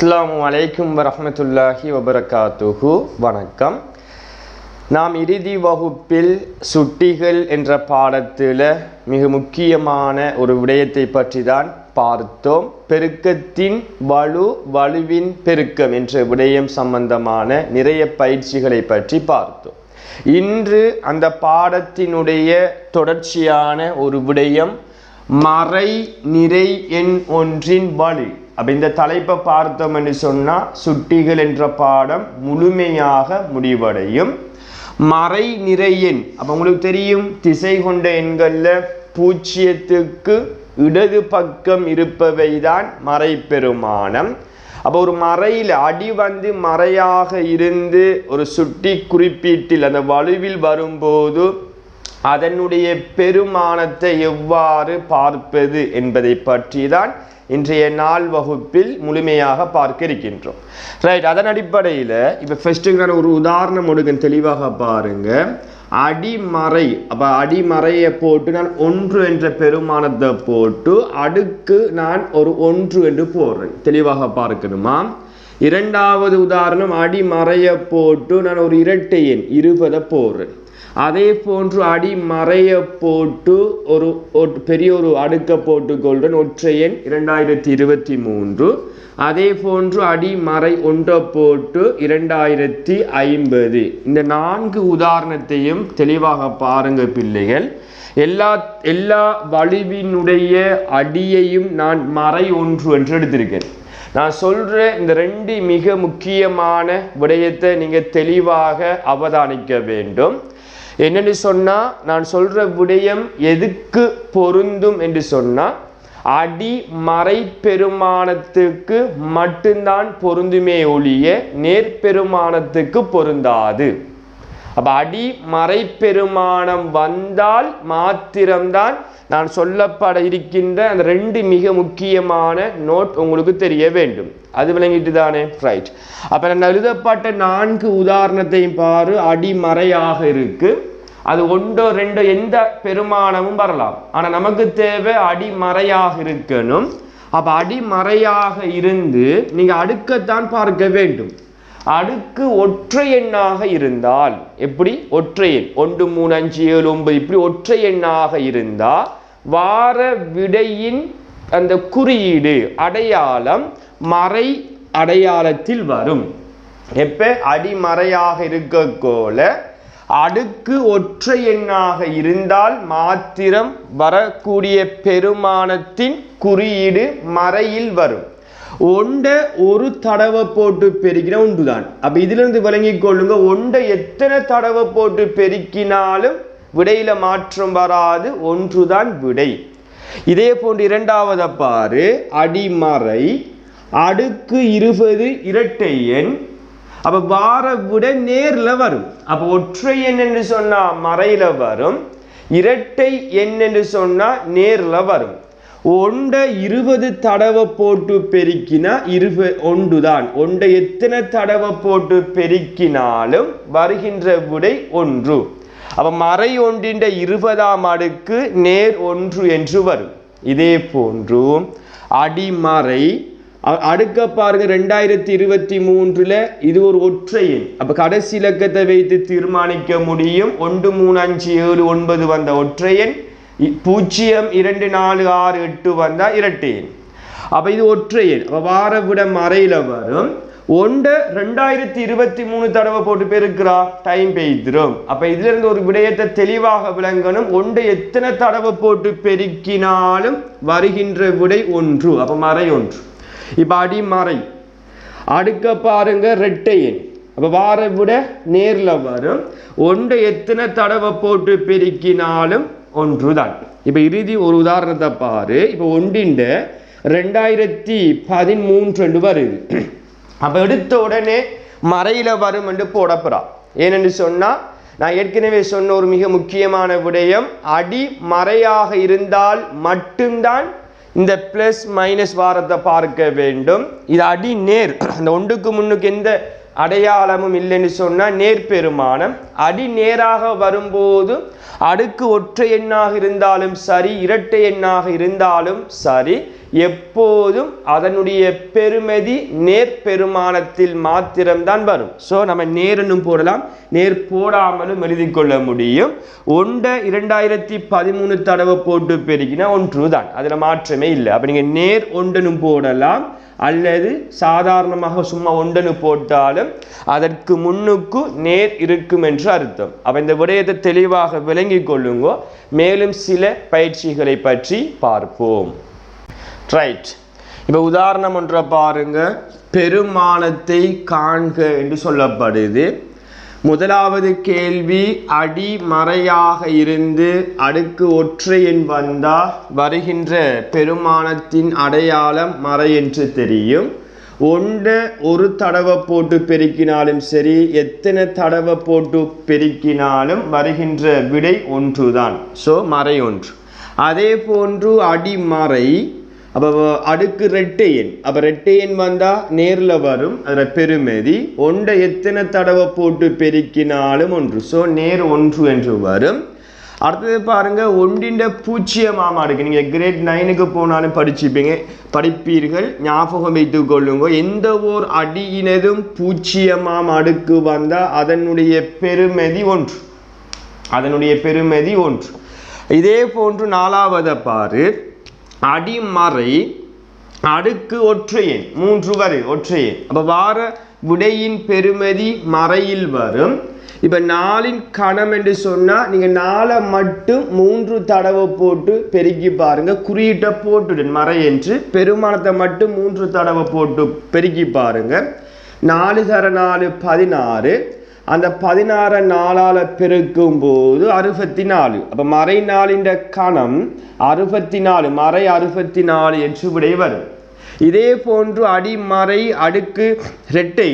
அஸ்ஸலாமு அலைக்கும் வரஹ்மத்துல்லாஹி வபரகாத்துஹு. வணக்கம். நாம் இறுதி வகுப்பில் சுட்டிகள் என்ற பாடத்தில் மிக முக்கியமான ஒரு விடயத்தை பற்றி தான் பார்த்தோம். பெருக்கத்தின் வலு வலுவின் பெருக்கம் என்ற விடயம் சம்பந்தமான நிறைய பயிற்சிகளை பற்றி பார்த்தோம். இன்று அந்த பாடத்தினுடைய தொடர்ச்சியான ஒரு விடயம் மறை நிறை எண் ஒன்றின் வலு. அப்போ இந்த தலைப்பை பார்த்தோம் என்று சொன்னால் சுட்டிகள் என்ற பாடம் முழுமையாக முடிவடையும். மறை நிறையின் அப்போ உங்களுக்கு தெரியும் திசை கொண்ட எண்களில் பூஜ்ஜியத்துக்கு இடது பக்கம் இருப்பவை தான் மறைப்பெருமானம். அப்போ ஒரு மறையில் அடி வந்து மறையாக இருந்து ஒரு சுட்டி குறிப்பீட்டில் அந்த வலுவில் வரும்போது அதனுடைய பெருமானத்தை எவ்வாறு பார்ப்பது என்பதை பற்றி தான் இன்றைய நாள் வகுப்பில் முழுமையாக பார்க்க இருக்கின்றோம் ரைட் அதன் அடிப்படையில் இப்போ ஃபர்ஸ்ட்டுக்கு நான் ஒரு உதாரணம் ஒடுங்க தெளிவாக பாருங்க. அடிமறை அப்போ அடிமறையை போட்டு நான் ஒன்று என்ற பெருமானத்தை போட்டு அடுக்கு நான் ஒரு ஒன்று என்று போடுறேன். தெளிவாக பார்க்கணுமா? இரண்டாவது உதாரணம் அடிமறையை போட்டு நான் ஒரு இரட்டை எண் இருபதை போடுறேன். அதே போன்று அடி மறைய போட்டு ஒரு பெரிய ஒரு அடுக்க போட்டுக்கொள்றேன் ஒற்றை எண் இரண்டாயிரத்தி இருபத்தி மூன்று. அதே போன்று அடி மறை ஒன்றை போட்டு இரண்டாயிரத்தி ஐம்பது. இந்த நான்கு உதாரணத்தையும் தெளிவாக பாருங்க பிள்ளைகள். எல்லா எல்லா வலுவினுடைய அடியையும் நான் மறை ஒன்று என்று எடுத்திருக்கேன். நான் சொல்ற இந்த ரெண்டு மிக முக்கியமான விடயத்தை நீங்க தெளிவாக அவதானிக்க வேண்டும். என்னென்னு சொன்னால் நான் சொல்கிற விடயம் எதுக்கு பொருந்தும் என்று சொன்னால் அடி மறைப்பெருமானத்துக்கு மட்டும்தான் பொருந்துமே ஒழிய நேர்பெருமானத்துக்கு பொருந்தாது. அப்போ அடி மறைப்பெருமானம் வந்தால் மாத்திரம்தான் நான் சொல்லப்பட இருக்கின்ற அந்த ரெண்டு மிக முக்கியமான நோட் உங்களுக்கு தெரிய வேண்டும். அது விளங்கிட்டு தானே ரைட் அப்போ நான் எழுதப்பட்ட நான்கு உதாரணத்தையும் பாரு அடிமறையாக இருக்கு. அது ஒன்றோ ரெண்டோ எந்த பெருமானமும் வரலாம். ஆனால் நமக்கு தேவை அடிமறையாக இருக்கணும். அப்போ அடிமறையாக இருந்து நீங்கள் அடுக்கத்தான் பார்க்க வேண்டும். அடுக்கு ஒற்றை எண்ணாக இருந்தால் எப்படி? ஒற்றை எண். ஒன்று மூணு அஞ்சு ஏழு ஒன்பது இப்படி ஒற்றை எண்ணாக இருந்தால் வார விடையின் அந்த குறியீடு அடையாளம் மறை அடையாளத்தில் வரும். எப்ப? அடிமறையாக இருக்கக்கோல அடுக்கு ஒற்றை எண்ணாக இருந்தால் மாத்திரம் வரக்கூடிய பெருமானத்தின் குறியீடு மறையில் வரும். ஒண்டை ஒரு தடவை போட்டு பெருக்கின ஒன்றுதான் அப்ப இதுல இருந்து விளங்கி கொள்ளுங்க ஒண்டை எத்தனை தடவை போட்டு பெருக்கினாலும் விடையில மாற்றம் வராது ஒன்றுதான் விடை. இதே போன்று இரண்டாவது பாரு அடிமறை அடுக்கு இருபது இரட்டை எண். அப்ப வார விட நேர்ல வரும். அப்ப ஒற்றை எண் என்று சொன்னா மறையில வரும் இரட்டை எண் என்று சொன்னா நேர்ல வரும். ஒண்டை இருபது தடவை போட்டு பெருக்கினா இருப ஒன்றுதான். ஒண்டை எத்தனை தடவை போட்டு பெருக்கினாலும் வருகின்ற விடை ஒன்று. அப்ப மறை ஒன்றின் இருபதாம் அடுக்கு நேர் ஒன்று என்று வரும். இதே போன்று அடிமறை அடுக்க பாருங்க ரெண்டாயிரத்தி இருபத்தி மூன்றுல இது ஒரு ஒற்றை எண். அப்ப கடைசி இலக்கத்தை வைத்து தீர்மானிக்க முடியும். ஒன்று மூணு அஞ்சு ஏழு ஒன்பது வந்த ஒற்றை எண். பூஜ்ஜியம் இரண்டு நாலு ஆறு எட்டு வந்தால் இரட்டை எண் அப்போ இது ஒற்றை எண் அப்போ வார விட வரும். ஒன்றை ரெண்டாயிரத்தி இருபத்தி மூணு தடவை போட்டு பெருக்கிறா டைம் பெய்திரும். அப்போ இதுலேருந்து ஒரு விடயத்தை தெளிவாக விளங்கணும். ஒன்றை எத்தனை தடவை போட்டு பெருக்கினாலும் வருகின்ற விடை ஒன்று. அப்போ மறை ஒன்று. இப்போ அடிமறை. அடுக்க பாருங்க ரெட்டை எண் அப்போ வார விட நேரில் வரும். ஒன்றை எத்தனை தடவை போட்டு பெருக்கினாலும் ஒன்றுதான். இப்போ இறுதி ஒரு உதாரணத்தை பாரு. இப்போ ஒன்றிண்ட ரெண்டாயிரத்தி பதிமூன்று வருது. அப்போ எடுத்த உடனே மறையில் வரும் என்று போடப்படுறா ஏனென்று சொன்னால் நான் ஏற்கனவே சொன்ன ஒரு மிக முக்கியமான விடயம் அடி மறையாக இருந்தால் மட்டும்தான் இந்த ப்ளஸ் மைனஸ் வாரத்தை பார்க்க வேண்டும். இது அடி நேர். அந்த ஒன்றுக்கு முன்னுக்கு எந்த அடையாளமும் இல்லைன்னு சொன்னால் நேர்பெருமானம் அடி நேராக வரும்போது அடுக்கு ஒற்றை எண்ணாக இருந்தாலும் சரி இரட்டை எண்ணாக இருந்தாலும் சரி எப்போதும் அதனுடைய பெருமதி நேர்பெருமானத்தில் மாத்திரம்தான் வரும். ஸோ நம்ம நேரனும் போடலாம். நேர் போடாமலும் எழுதி கொள்ள முடியும். ஒன்றை இரண்டாயிரத்தி பதிமூணு தடவை போட்டு பெருக்கினா ஒன்று தான் அதில் மாற்றமே இல்லை. அப்போ நீங்கள் நேர் ஒன்றனும் போடலாம். அல்லது சாதாரணமாக சும்மா ஒன்றனு போட்டாலும் அதற்கு முன்னுக்கு நேர் இருக்கும் என்று அர்த்தம். அப்போ இந்த விடயத்தை தெளிவாக விளங்கிக் கொள்ளுங்கோ. மேலும் சில பயிற்சிகளை பற்றி பார்ப்போம். ரைட் இப்போ உதாரணம் ஒன்றை பாருங்க. பெருமானத்தை காண்க என்று சொல்லப்படுது. முதலாவது கேள்வி அடிமறையாக இருந்து அடுக்கு ஒற்றை வந்தால் வந்தா வருகின்ற பெருமானத்தின் அடையாளம் மறை என்று தெரியும். ஒன்றை ஒரு தடவை போட்டு பெருக்கினாலும் சரி எத்தனை தடவை போட்டு பெருக்கினாலும் வருகின்ற விடை ஒன்றுதான். ஸோ மறை ஒன்று. அதே போன்று அடிமறை அப்போ அடுக்கு ரெட்டை எண். அப்போ ரெட்டை எண் வந்தால் நேரில் வரும் அதில் பெருமதி. ஒன்றை எத்தனை தடவை போட்டு பெருக்கினாலும் ஒன்று. ஸோ நேர் ஒன்று என்று வரும். அடுத்தது பாருங்கள் ஒன்றின் பூச்சியமாமா இருக்கு நீங்கள் கிரேட் நைனுக்கு போனாலும் படிச்சுப்பீங்க. படிப்பீர்கள் ஞாபகம் வைத்து கொள்ளுங்க. எந்த ஓர் அடியினதும் பூச்சியமாம் அடுக்கு வந்தால் அதனுடைய பெருமதி ஒன்று. அதனுடைய பெருமதி ஒன்று. இதே போன்று நாலாவதை பாரு. அடிமறை அடுக்கு ஒற்றையன் மூன்று வரை ஒற்றையன் அப்போ வார விடையின் பெருமதி மறையில் வரும். இப்போ நாளின் கணம் என்று சொன்னால் நீங்கள் நாளை மட்டும் மூன்று தடவை போட்டு பெருக்கி பாருங்க. குறியீட்டை போட்டுடன் மறை என்று. பெருமானத்தை மட்டும் மூன்று தடவை போட்டு பெருக்கி பாருங்க. நாலு தர நாலு பதினாறு அந்த பதினாறை நாளால் பெருக்கும் போது அறுபத்தி நாலு அப்போ மறை நாளின் கணம் அறுபத்தி நாலு மறை அறுபத்தி நாலு என்று விடை வரும். இதே போன்று அடிமறை அடுக்கு இரட்டை.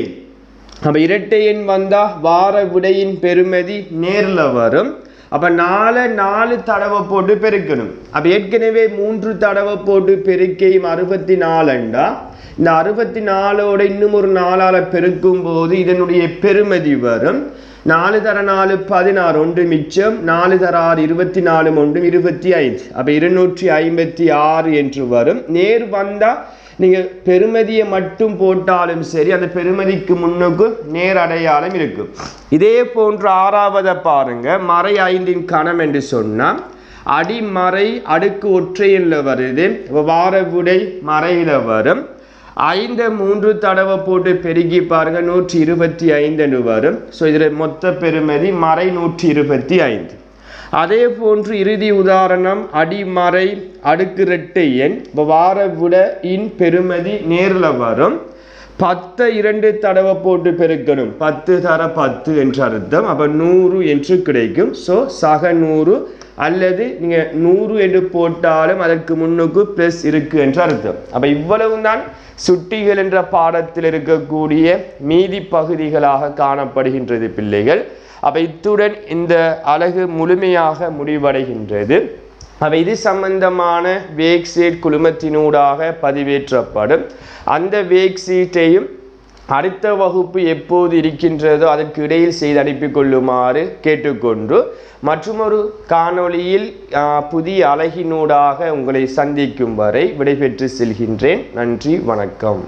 அப்போ இரட்டை எண் வந்தால் வார விடையின் பெருமதி நேரில் வரும். அப்போ நாலு நாலு தடவை போட்டு பெருக்கணும். அப்போ ஏற்கனவே மூன்று தடவை போட்டு பெருக்கையும் அறுபத்தி நாலுண்டா இந்த அறுபத்தி நாலோட இன்னும் ஒரு நாளால் பெருக்கும் போது இதனுடைய பெருமதி வரும். நாலு தர நாலு பதினாறு ஒன்று மிச்சம். நாலு தர ஆறு இருபத்தி நாலு ஒன்று இருபத்தி ஐந்து. அப்போ இருநூற்றி ஐம்பத்தி ஆறு என்று வரும். நேர் வந்தால் நீங்கள் பெருமதியை மட்டும் போட்டாலும் சரி அந்த பெருமதிக்கு முன்னுக்கு நேர் அடையாளம் இருக்கும் இதே போன்று ஆறாவதை பாருங்க மறை ஐந்தின் கணம் என்று சொன்னால் அடிமறை அடுக்கு ஒற்றையில் வருது வாரவுடை மறையில் வரும். ஐந்து மூன்று தடவை போட்டு பெருகி பாருங்க நூற்றி இருபத்தி ஐந்துன்னு வரும். ஸோ இதில் மொத்த பெருமதி மறை நூற்றி இருபத்தி ஐந்து. அதே போன்று இறுதி உதாரணம் அடிமறை அடுக்கு ரெட்டு எண் வார விட இன் பெருமதி நேரில் வரும். பத்தை இரண்டு தடவை போட்டு பெருக்கணும். பத்து தர பத்து என்று அர்த்தம். அப்போ நூறு என்று கிடைக்கும். ஸோ சக நூறு அல்லது நீங்கள் நூறு என்று போட்டாலும் அதற்கு முன்னுக்கு ப்ளஸ் இருக்குது என்று அர்த்தம். அப்போ இவ்வளவு தான் சுட்டிகள் என்ற பாடத்தில் இருக்கக்கூடிய மீதி பகுதிகளாக காணப்படுகின்றது பிள்ளைகள். அப்போ இத்துடன் இந்த அழகு முழுமையாக முடிவடைகின்றது. அவை இது சம்பந்தமான வேக் சீட் குழுமத்தினூடாக பதிவேற்றப்படும். அந்த வேக் சீட்டையும் அடுத்த வகுப்பு எப்போது இருக்கின்றதோ அதற்கு இடையில் செய்து அனுப்பி கொள்ளுமாறு கேட்டுக்கொண்டு மற்றொரு காணொளியில் புதிய அழகினூடாக உங்களை சந்திக்கும் வரை விடைபெற்று செல்கின்றேன். நன்றி வணக்கம்.